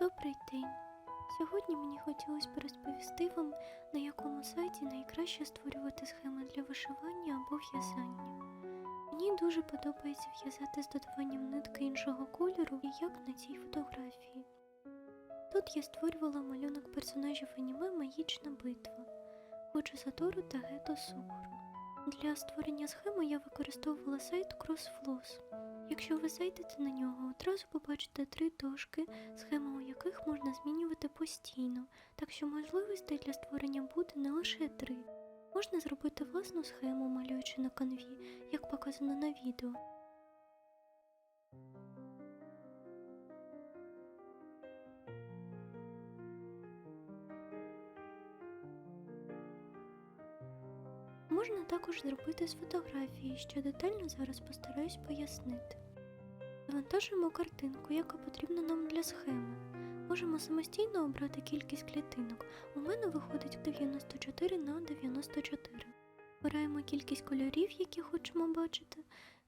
Добрий день. Сьогодні мені хотілося б розповісти вам, на якому сайті найкраще створювати схеми для вишивання або в'язання. Мені дуже подобається в'язати з додаванням нитки іншого кольору, як на цій фотографії. Тут я створювала малюнок персонажів аніме Магічна битва, Ходжо Сатору та Гето Сукуру. Для створення схеми я використовувала сайт CrossFlows. Якщо ви зайдете на нього, одразу побачите три дошки, схему яких можна змінювати постійно, так що можливостей для створення буде не лише три. Можна зробити власну схему, малюючи на канві, як показано на відео. Можна також зробити з фотографії, що детально зараз постараюсь пояснити. Завантажуємо картинку, яка потрібна нам для схеми. Можемо самостійно обрати кількість клітинок. У мене виходить 94 на 94. Обираємо кількість кольорів, які хочемо бачити.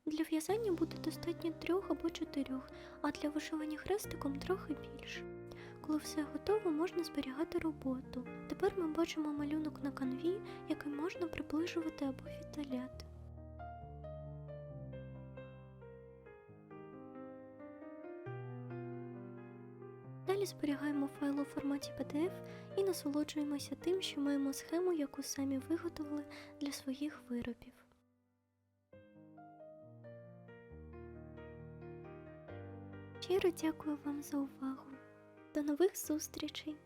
Для в'язання буде достатньо трьох або чотирьох, а для вишивання хрестиком трохи більше. Коли все готово, можна зберігати роботу. Тепер ми бачимо малюнок на канві, який можна приближувати або віддаляти. Далі зберігаємо файл у форматі PDF і насолоджуємося тим, що маємо схему, яку самі виготовили для своїх виробів. Щиро дякую вам за увагу. До нових зустрічей!